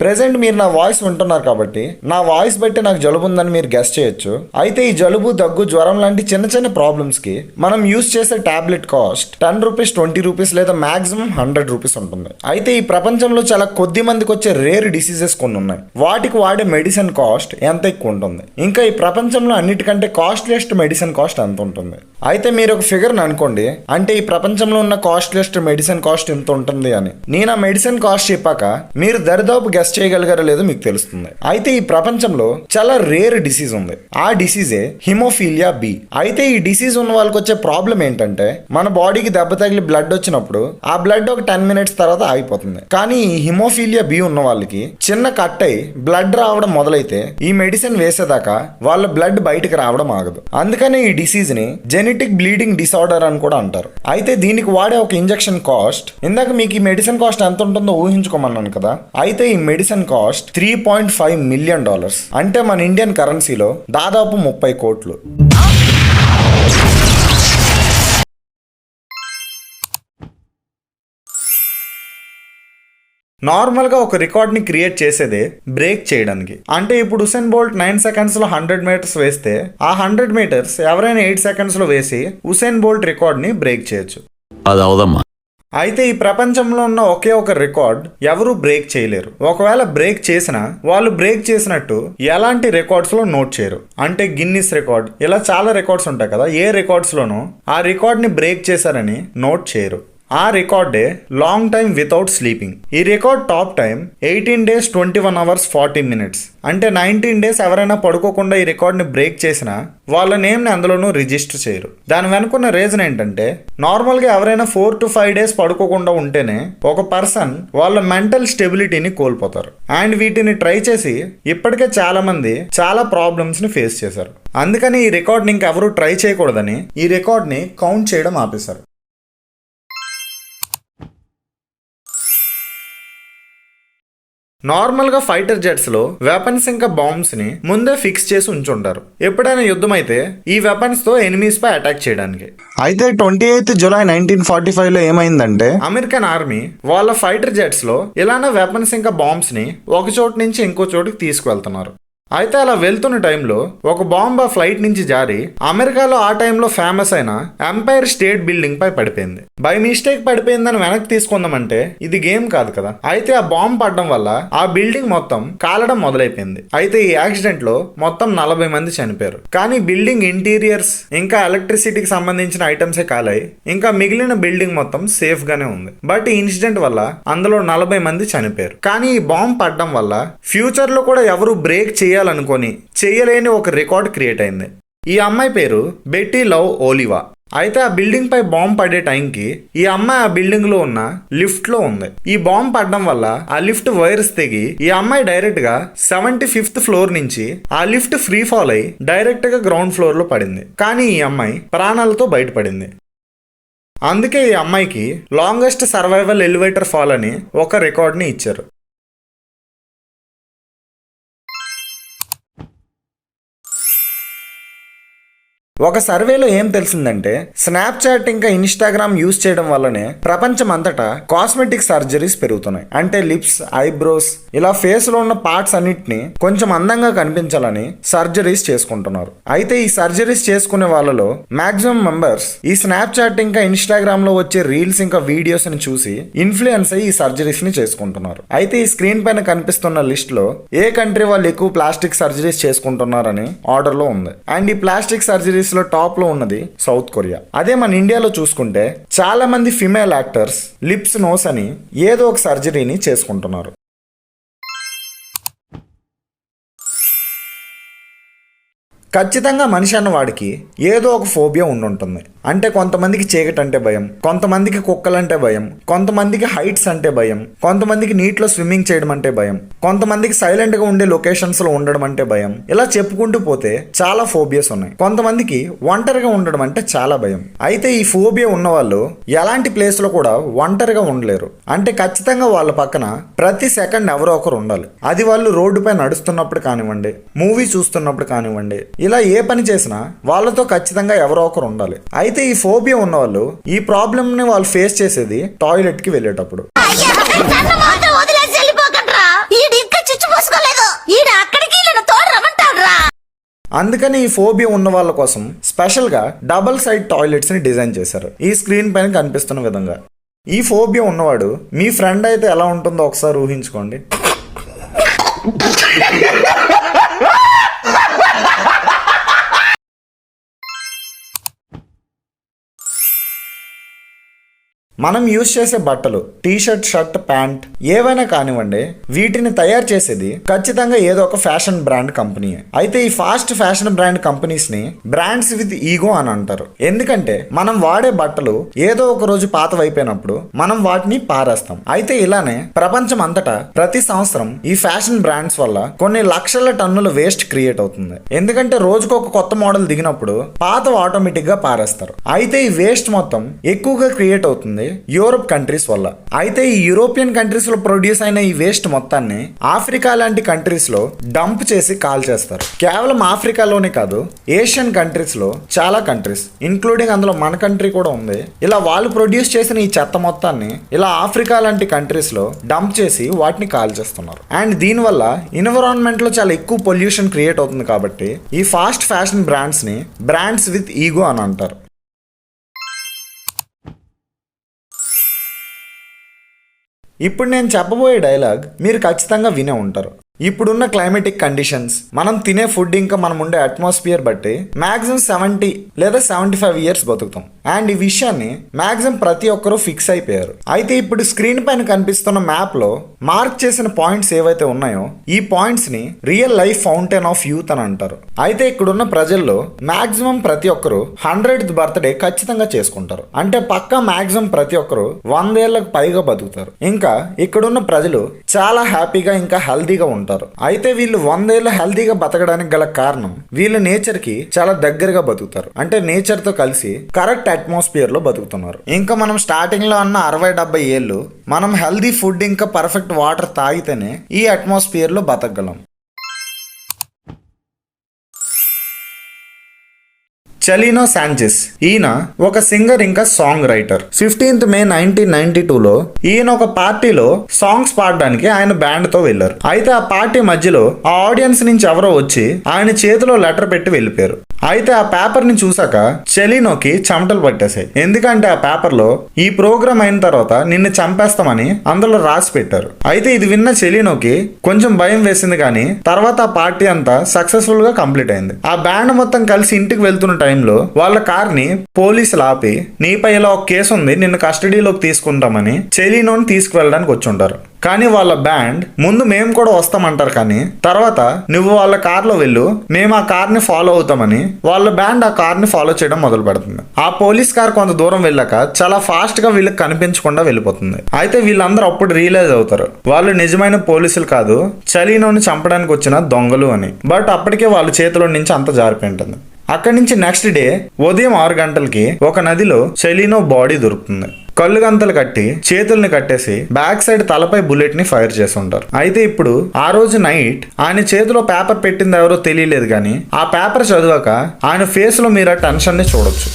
Present మీరు నా voice వింటున్నారు కాబట్టి నా వాయిస్ బట్టి నాకు జలుబు ఉందని మీరు గెస్ట్ చేయొచ్చు. అయితే ఈ జలుబు దగ్గు జ్వరం లాంటి చిన్న చిన్న ప్రాబ్లమ్స్కి మనం యూస్ చేసే tablet cost ten rupees twenty rupees లేదా మాక్సిమం హండ్రెడ్ రూపీస్ ఉంటుంది. అయితే ఈ ప్రపంచంలో చాలా కొద్ది మందికి వచ్చే రేర్ డిసీజెస్ కొన్ని ఉన్నాయి. వాటికి వాడే మెడిసిన్ కాస్ట్ ఎంత ఎక్కువ ఉంటుంది? ఇంకా ఈ ప్రపంచంలో అన్నిటికంటే కాస్ట్లియస్ట్ మెడిసిన్ కాస్ట్ ఎంత ఉంటుంది? అయితే మీరు ఒక ఫిగర్ అనుకోండి అంటే ఈ ప్రపంచంలో ఉన్న కాస్ట్లియస్ట్ మెడిసిన్ కాస్ట్ ఎంత ఉంటుంది అని. నేను ఆ మెడిసిన్ కాస్ట్ చెప్పాక మీరు దరిదాపు గెస్ట్ చేయగలిగారో లేదో మీకు తెలుస్తుంది. అయితే ఈ ప్రపంచంలో చాలా రేర్ డిసీజ్ ఉంది. ఆ డిసీజే హిమోఫీలియా బి అయితే ఈ డిసీజ్ ఉన్న వాళ్ళకి వచ్చే ప్రాబ్లం ఏంటంటే మన బాడీకి దెబ్బ తగిలి బ్లడ్ వచ్చినప్పుడు ఆ బ్లడ్ ఒక టెన్ మినిట్స్ తర్వాత ఆగిపోతుంది. కానీ ఈ హిమోఫీలియా బి ఉన్న వాళ్ళకి చిన్న కట్ అయి బ్లడ్ రావడం మొదలైతే ఈ మెడిసిన్ వేసేదాకా వాళ్ళ బ్లడ్ బయటకు రావడం ఆగదు. అందుకనే ఈ డిసీజ్ని జెనెటిక్ బ్లీడింగ్ డిసార్డర్ అని కూడా అంటారు. అయితే దీనికి వాడే ఒక ఇంజెక్షన్ కాస్ట్ ఇందాక మీకు ఈ మెడిసిన్ కాస్ట్ ఎంత ఉంటుందో ఊహించుకోమన్నాను కదా. అయితే ఈ medicine cost three point five million dollars. అంటే మన ఇండియన్ కరెన్సీలో దాదాపు ముప్పై కోట్లు. నార్మల్గా ఒక రికార్డ్ని క్రియేట్ చేసేదే బ్రేక్ చేయడానికి. అంటే ఇప్పుడు హుసేన్ బోల్ట్ నైన్ సెకండ్స్లో హండ్రెడ్ మీటర్స్ వేస్తే ఆ హండ్రెడ్ మీటర్స్ ఎవరైనా ఎయిట్ సెకండ్స్లో వేసి హుసేన్ బోల్ట్ రికార్డ్ని బ్రేక్ చేయొచ్చు. అది అవదమ్మా. అయితే ఈ ప్రపంచంలో ఉన్న ఒకే ఒక రికార్డ్ ఎవరూ బ్రేక్ చేయలేరు. ఒకవేళ బ్రేక్ చేసినా వాళ్ళు బ్రేక్ చేసినట్టు ఎలాంటి రికార్డ్స్లో నోట్ చేయరు. అంటే గిన్నిస్ రికార్డ్. ఇలా చాలా రికార్డ్స్ ఉంటాయి కదా. ఏ రికార్డ్స్ లోనూ ఆ రికార్డ్ని బ్రేక్ చేశారని నోట్ చేయరు. ఆ రికార్డే లాంగ్ టైం వితౌట్ స్లీపింగ్ ఈ record top time eighteen days twenty one hours forty minutes అంటే నైన్టీన్ డేస్ ఎవరైనా పడుకోకుండా ఈ రికార్డ్ని బ్రేక్ చేసినా వాళ్ళ నేమ్ని అందులోనూ రిజిస్టర్ చేయరు. దాని వెనుకున్న రీజన్ ఏంటంటే నార్మల్గా ఎవరైనా ఫోర్ టు ఫైవ్ డేస్ పడుకోకుండా ఉంటేనే ఒక పర్సన్ వాళ్ళ మెంటల్ స్టెబిలిటీని కోల్పోతారు. అండ్ వీటిని ట్రై చేసి ఇప్పటికే చాలామంది చాలా ప్రాబ్లమ్స్ని ఫేస్ చేశారు. అందుకని ఈ రికార్డ్ని ఇంకెవరూ ట్రై చేయకూడదని ఈ రికార్డ్ని కౌంట్ చేయడం ఆపేశారు. నార్మల్గా ఫైటర్ జెట్స్లో వెపన్స్ ఇంకా బాంబ్స్ని ముందే ఫిక్స్ చేసి ఉంచుంటారు. ఎప్పుడైనా యుద్ధం అయితే ఈ వెపన్స్తో ఎనిమీస్ పై అటాక్ చేయడానికి. అయితే twenty eighth July nineteen forty ఫైవ్లో ఏమైందంటే అమెరికన్ ఆర్మీ వాళ్ళ ఫైటర్ జెట్స్లో ఇలానే వెపన్స్ ఇంకా బాంబ్స్ని ఒక చోటు నుంచి ఇంకో చోటుకి తీసుకువెళ్తున్నారు. అయితే అలా వెళ్తున్న టైంలో ఒక బాంబ్ ఆ ఫ్లైట్ నుంచి జారి అమెరికాలో ఆ టైంలో ఫేమస్ అయిన ఎంపైర్ స్టేట్ బిల్డింగ్ పై పడిపోయింది. బై మిస్టేక్ పడిపోయిందని వెనక్కి తీసుకుందామంటే ఇది గేమ్ కాదు కదా. అయితే ఆ బాంబ్ పడడం వల్ల ఆ బిల్డింగ్ మొత్తం కాలడం మొదలైపోయింది. అయితే ఈ యాక్సిడెంట్లో మొత్తం నలభై మంది చనిపోయారు. కానీ బిల్డింగ్ ఇంటీరియర్స్ ఇంకా ఎలక్ట్రిసిటీకి సంబంధించిన ఐటమ్సే కాలాయి. ఇంకా మిగిలిన బిల్డింగ్ మొత్తం సేఫ్ గానే ఉంది. బట్ ఈ ఇన్సిడెంట్ వల్ల అందులో నలభై మంది చనిపోయారు. కానీ ఈ బాంబ్ పడడం వల్ల ఫ్యూచర్లో కూడా ఎవరు బ్రేక్ చేయాలనుకొని చేయలేని ఒక రికార్డ్ క్రియేట్ అయింది. ఈ అమ్మాయి పేరు బెట్టీ లవ్ ఓలివా. అయితే ఆ బిల్డింగ్ పై బాంబు పడే టైంకి ఈ అమ్మాయి ఆ బిల్డింగ్లో ఉన్న లిఫ్ట్లో ఉంది. ఈ బాంబు పడడం వల్ల ఆ లిఫ్ట్ వైర్స్ తెగి ఈ అమ్మాయి డైరెక్ట్గా సెవెంటీ ఫిఫ్త్ ఫ్లోర్ నుంచి ఆ లిఫ్ట్ ఫ్రీ ఫాల్ అయి డైరెక్ట్గా గ్రౌండ్ ఫ్లోర్లో పడింది. కానీ ఈ అమ్మాయి ప్రాణాలతో బయటపడింది. అందుకే ఈ అమ్మాయికి లాంగెస్ట్ సర్వైవల్ ఎలివేటర్ ఫాల్ అని ఒక రికార్డ్ని ఇచ్చారు. ఒక సర్వేలో ఏం తెలిసిందంటే స్నాప్చాట్ ఇంకా ఇన్స్టాగ్రామ్ యూస్ చేయడం వల్లనే ప్రపంచం అంతటా కాస్మెటిక్ సర్జరీస్ పెరుగుతున్నాయి. అంటే లిప్స్ ఐబ్రోస్ ఇలా ఫేస్లో ఉన్న పార్ట్స్ అన్నిటిని కొంచెం అందంగా కనిపించాలని సర్జరీస్ చేసుకుంటున్నారు. అయితే ఈ సర్జరీస్ చేసుకునే వాళ్ళలో మాక్సిమం మెంబర్స్ ఈ స్నాప్చాట్ ఇంకా ఇన్స్టాగ్రామ్లో వచ్చే రీల్స్ ఇంకా వీడియోస్ని చూసి ఇన్ఫ్లుయెన్స్ అయ్యి ఈ సర్జరీస్ని చేసుకుంటున్నారు. అయితే ఈ స్క్రీన్ పైన కనిపిస్తున్న లిస్ట్లో ఏ కంట్రీ వాళ్ళు ఎక్కువ ప్లాస్టిక్ సర్జరీస్ చేసుకుంటున్నారని ఆర్డర్లో ఉంది. అండ్ ఈ ప్లాస్టిక్ సర్జరీస్ లో టాప్లో ఉన్నది సౌత్ కొరియా. అదే మన ఇండియాలో చూసుకుంటే చాలా మంది ఫిమేల్ యాక్టర్స్ లిప్స్ నోస్ అని ఏదో ఒక సర్జరీని చేసుకుంటున్నారు. ఖచ్చితంగా మనిషి అన్న వాడికి ఏదో ఒక ఫోబియా ఉండుంటుంది. అంటే కొంతమందికి చీకటి అంటే భయం కొంతమందికి కుక్కలంటే భయం కొంతమందికి హైట్స్ అంటే భయం కొంతమందికి నీటిలో స్విమ్మింగ్ చేయడం అంటే భయం కొంతమందికి సైలెంట్గా ఉండే లొకేషన్స్లో ఉండడం అంటే భయం. ఇలా చెప్పుకుంటూ పోతే చాలా ఫోబియాస్ ఉన్నాయి. కొంతమందికి ఒంటరిగా ఉండడం అంటే చాలా భయం. అయితే ఈ ఫోబియా ఉన్న వాళ్ళు ఎలాంటి ప్లేస్లో కూడా ఒంటరిగా ఉండలేరు. అంటే ఖచ్చితంగా వాళ్ళ పక్కన ప్రతి సెకండ్ ఎవరో ఒకరు ఉండాలి. అది వాళ్ళు రోడ్డుపై నడుస్తున్నప్పుడు కానివ్వండి మూవీ చూస్తున్నప్పుడు కానివ్వండి ఇలా ఏ పని చేసినా వాళ్ళతో ఖచ్చితంగా ఎవరో ఒకరు ఉండాలి. అయితే ఈ ఫోబియా ఉన్న వాళ్ళు ఈ ప్రాబ్లమ్ని వాళ్ళు ఫేస్ చేసేది టాయిలెట్కి వెళ్ళేటప్పుడు. అందుకని ఈ ఫోబియా ఉన్న వాళ్ళ కోసం స్పెషల్గా డబల్ సైడ్ టాయిలెట్స్ని డిజైన్ చేశారు. ఈ స్క్రీన్ పైన కనిపిస్తున్న విధంగా. ఈ ఫోబియా ఉన్నవాడు మీ ఫ్రెండ్ అయితే ఎలా ఉంటుందో ఒకసారి ఊహించుకోండి. మనం యూజ్ చేసే బట్టలు టీ షర్ట్ షర్ట్ ప్యాంట్ ఏవైనా కానివ్వండి వీటిని తయారు చేసేది ఖచ్చితంగా ఏదో ఒక ఫ్యాషన్ బ్రాండ్ కంపెనీ అయితే ఈ ఫాస్ట్ ఫ్యాషన్ బ్రాండ్ కంపెనీస్ని బ్రాండ్స్ విత్ ఈగో అని అంటారు. ఎందుకంటే మనం వాడే బట్టలు ఏదో ఒక రోజు పాతవైపోయినప్పుడు మనం వాటిని పారేస్తాం. అయితే ఇలానే ప్రపంచం అంతటా ప్రతి సంవత్సరం ఈ ఫ్యాషన్ బ్రాండ్స్ వల్ల కొన్ని లక్షల టన్నుల వేస్ట్ క్రియేట్ అవుతుంది. ఎందుకంటే రోజుకు ఒక కొత్త మోడల్ దిగినప్పుడు పాత ఆటోమేటిక్గా పారేస్తారు. అయితే ఈ వేస్ట్ మొత్తం ఎక్కువగా క్రియేట్ అవుతుంది యూరోప్ కంట్రీస్ వల్ల. అయితే ఈ యూరోపియన్ కంట్రీస్లో ప్రొడ్యూస్ అయిన ఈ వేస్ట్ మొత్తాన్ని ఆఫ్రికా లాంటి కంట్రీస్లో డంప్ చేసి కాల్ చేస్తారు. కేవలం ఆఫ్రికాలోనే కాదు ఏషియన్ కంట్రీస్లో చాలా కంట్రీస్ ఇంక్లూడింగ్ అందులో మన కంట్రీ కూడా ఉంది. ఇలా వాళ్ళు ప్రొడ్యూస్ చేసిన ఈ చెత్త మొత్తాన్ని ఇలా ఆఫ్రికా లాంటి కంట్రీస్లో డంప్ చేసి వాటిని కాల్ చేస్తున్నారు. అండ్ దీనివల్ల ఎన్విరాన్మెంట్లో చాలా ఎక్కువ పొల్యూషన్ క్రియేట్ అవుతుంది కాబట్టి ఈ ఫాస్ట్ ఫ్యాషన్ బ్రాండ్స్ని బ్రాండ్స్ విత్ ఈగో అని అంటారు. ఇప్పుడు నేను చెప్పబోయే డైలాగ్ మీరు ఖచ్చితంగా వినే ఉంటారు. ఇప్పుడున్న క్లైమేటిక్ కండిషన్స్ మనం తినే ఫుడ్ ఇంకా మనం ఉండే అట్మాస్ఫియర్ బట్టి మ్యాక్సిమం సెవెంటీ లేదా సెవెంటీ ఫైవ్ ఇయర్స్ బతుకుతాం. అండ్ ఈ విషయాన్ని మ్యాక్సిమం ప్రతి ఒక్కరూ ఫిక్స్ అయిపోయారు. అయితే ఇప్పుడు స్క్రీన్ పైన కనిపిస్తున్న మ్యాప్లో మార్క్ చేసిన పాయింట్స్ ఏవైతే ఉన్నాయో ఈ పాయింట్స్ని real life fountain of youth అని అంటారు. అయితే ఇక్కడున్న ప్రజల్లో మ్యాక్సిమం ప్రతి ఒక్కరు హండ్రెడ్ బర్త్డే ఖచ్చితంగా చేసుకుంటారు. అంటే పక్కా మ్యాక్సిమం ప్రతి ఒక్కరు వందేళ్ళకు పైగా బతుకుతారు. ఇంకా ఇక్కడున్న ప్రజలు చాలా హ్యాపీగా ఇంకా హెల్దీగా ఉంటారు. అయితే వీళ్ళు వందేళ్ళు హెల్దీగా బతకడానికి గల కారణం వీళ్ళు నేచర్కి చాలా దగ్గరగా బతుకుతారు. అంటే నేచర్తో కలిసి కరెక్ట్ అట్మాస్ఫియర్లో బతుకుతున్నారు. ఇంకా మనం స్టార్టింగ్లో అన్న అరవై డెబ్బై ఏళ్ళు మనం హెల్దీ ఫుడ్ ఇంకా పర్ఫెక్ట్ వాటర్ తాగితేనే ఈ అట్మాస్ఫియర్లో బతకగలం. షలీనో సాంచెస్. ఈయన ఒక సింగర్ ఇంకా songwriter. Fifteenth May nineteen ninety టూలో ఈయన ఒక పార్టీలో సాంగ్స్ పాడడానికి ఆయన బ్యాండ్తో వెళ్ళారు అయితే ఆ పార్టీ మధ్యలో ఆ ఆడియన్స్ నుంచి ఎవరో వచ్చి ఆయన చేతిలో లెటర్ పెట్టి వెళ్ళిపోయారు. అయితే ఆ పేపర్ని చూసాక చెలినోకి చెమటలు పట్టేశాయి. ఎందుకంటే ఆ పేపర్లో ఈ ప్రోగ్రామ్ అయిన తర్వాత నిన్ను చంపేస్తామని అందులో రాసి పెట్టారు. అయితే ఇది విన్న చెలినోకి కొంచెం భయం వేసింది కానీ తర్వాత ఆ పార్టీ అంతా సక్సెస్ఫుల్గా కంప్లీట్ అయింది. ఆ బ్యాండ్ మొత్తం కలిసి ఇంటికి వెళ్తున్న టైం టైంలో వాళ్ళ కార్ని పోలీసులు ఆపి నీపై ఇలా ఒక కేసు ఉంది నిన్ను కస్టడీలోకి తీసుకుంటామని చెలీనోని తీసుకువెళ్ళడానికి వచ్చి ఉంటారు కానీ వాళ్ళ బ్యాండ్ ముందు మేము కూడా వస్తామంటారు కానీ తర్వాత నువ్వు వాళ్ళ కార్లో వెళ్ళు మేము ఆ కార్ని ఫాలో అవుతామని వాళ్ళ బ్యాండ్ ఆ కార్ని ఫాలో చేయడం మొదలు పెడుతుంది. ఆ పోలీస్ కార్ కొంత దూరం వెళ్ళాక చాలా ఫాస్ట్గా వీళ్ళకి కనిపించకుండా వెళ్ళిపోతుంది. అయితే వీళ్ళందరూ అప్పుడు రియలైజ్ అవుతారు. వాళ్ళు నిజమైన పోలీసులు కాదు చలీనోని చంపడానికి వచ్చిన దొంగలు అని. బట్ అప్పటికే వాళ్ళ చేతిలో నుంచి అంత జారిపోయి ఉంటుంది. అక్కడి నుంచి నెక్స్ట్ డే ఉదయం ఆరు గంటలకి ఒక నదిలో సెలీనో బాడీ దొరుకుతుంది. కళ్ళు గంతలు కట్టి చేతుల్ని కట్టేసి బ్యాక్ సైడ్ తలపై బుల్లెట్ని ఫైర్ చేసి ఉంటారు అయితే ఇప్పుడు ఆ రోజు నైట్ ఆయన చేతిలో పేపర్ పెట్టింది ఎవరో తెలియలేదు కానీ ఆ పేపర్ చదివాక ఆయన ఫేస్లో మీరు ఆ టెన్షన్ని చూడొచ్చు.